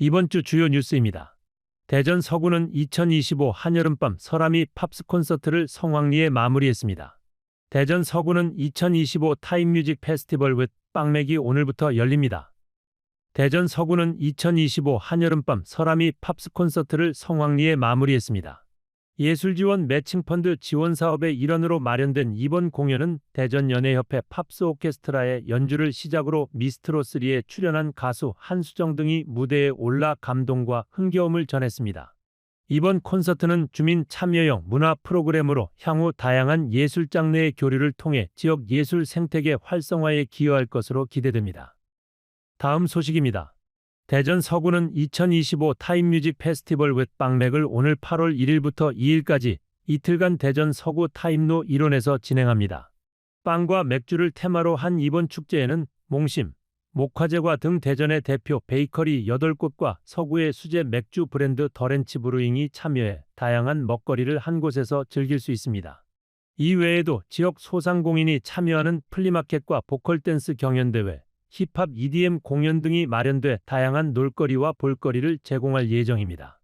이번 주 주요 뉴스입니다. 대전 서구는 2025 한여름밤 설아미 팝스 콘서트를 성황리에 마무리했습니다. 대전 서구는 2025 타임뮤직 페스티벌 윗 빵맥이 오늘부터 열립니다. 대전 서구는 2025 한여름밤 설아미 팝스 콘서트를 성황리에 마무리했습니다. 예술지원 매칭펀드 지원 사업의 일환으로 마련된 이번 공연은 대전연예협회 팝스 오케스트라의 연주를 시작으로 미스트로3에 출연한 가수 한수정 등이 무대에 올라 감동과 흥겨움을 전했습니다. 이번 콘서트는 주민 참여형 문화 프로그램으로 향후 다양한 예술 장르의 교류를 통해 지역 예술 생태계 활성화에 기여할 것으로 기대됩니다. 다음 소식입니다. 대전 서구는 2025 타임뮤직 페스티벌 윗 빵맥을 오늘 8월 1일부터 2일까지 이틀간 대전 서구 타임로 일원에서 진행합니다. 빵과 맥주를 테마로 한 이번 축제에는 몽심, 목화제과 등 대전의 대표 베이커리 8곳과 서구의 수제 맥주 브랜드 더렌치 브루잉이 참여해 다양한 먹거리를 한 곳에서 즐길 수 있습니다. 이 외에도 지역 소상공인이 참여하는 플리마켓과 보컬 댄스 경연대회, 힙합 EDM 공연 등이 마련돼 다양한 놀거리와 볼거리를 제공할 예정입니다.